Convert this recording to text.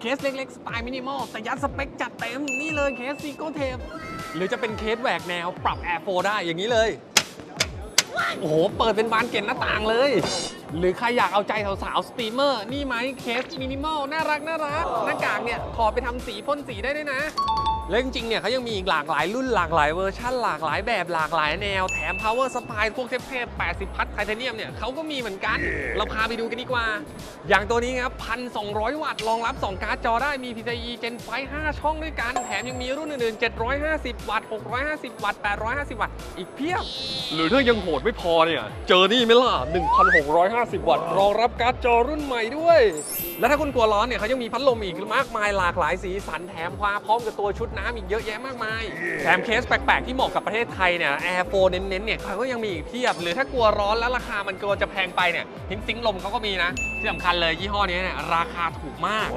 เคสเล็กๆ สไตล์มินิมอลแต่ยัดสเปคจัดเต็ม นี่เลยเคสซีโกเทปหรือจะเป็นเคสแหวกแนวปรับแอร์โฟได้อย่างนี้เลย โอ้โห เปิดเป็นบานเกล็ดหน้าต่างเลย หรือใครอยากเอาใจสาวๆ สตรีมเมอร์ นี่ไหมเคสมินิมอลน่ารักน่ารักหน้ากากเนี่ยถอดไปทำสีพ่นสีได้ด้วยนะ แล้วจริงๆ เนี่ยเขายังมีอีกหลากหลายรุ่นหลากหลายเวอร์ชันหลากหลายแบบหลากหลายแนว แถม power supply พวกเทพๆ80 พัทไทเทเนียมเนี่ยเขาก็มีเหมือนกัน เราพาไปดูกันดีกว่า อย่างตัวนี้ครับ 1,200 วัตต์รองรับ 2 การ์ดจอได้มี PCIe Gen 5 5 ช่องด้วยกัน แถมยังมีรุ่นอื่นๆ 750 วัตต์ 650 วัตต์ 850 วัตต์ อีกเพียบ หรือถ้ายังโหดไม่พอเนี่ย เจอนี่ไหมล่ะ 1,650 วัตต์ รองรับการ์ดจอรุ่นใหม่ด้วย แล้วถ้าคุณกลัวร้อนเนี่ยเขายังมีพัดลมอีกมากมายหลากหลายสีสันแถมมาพร้อมกับตัวชุดน้ำอีกเยอะแยะมากมาย แถมเคสแปลกๆ ที่เหมาะกับประเทศไทยเนี่ยแอร์โฟเน้นๆเนี่ยเขาก็ยังมีอีกเพียบ หรือถ้ากลัวร้อนแล้วราคามันกลัวจะแพงไปเนี่ยหินซิงลมเขาก็มีนะ ที่สำคัญเลยยี่ห้อนี้เนี่ยราคาถูกมาก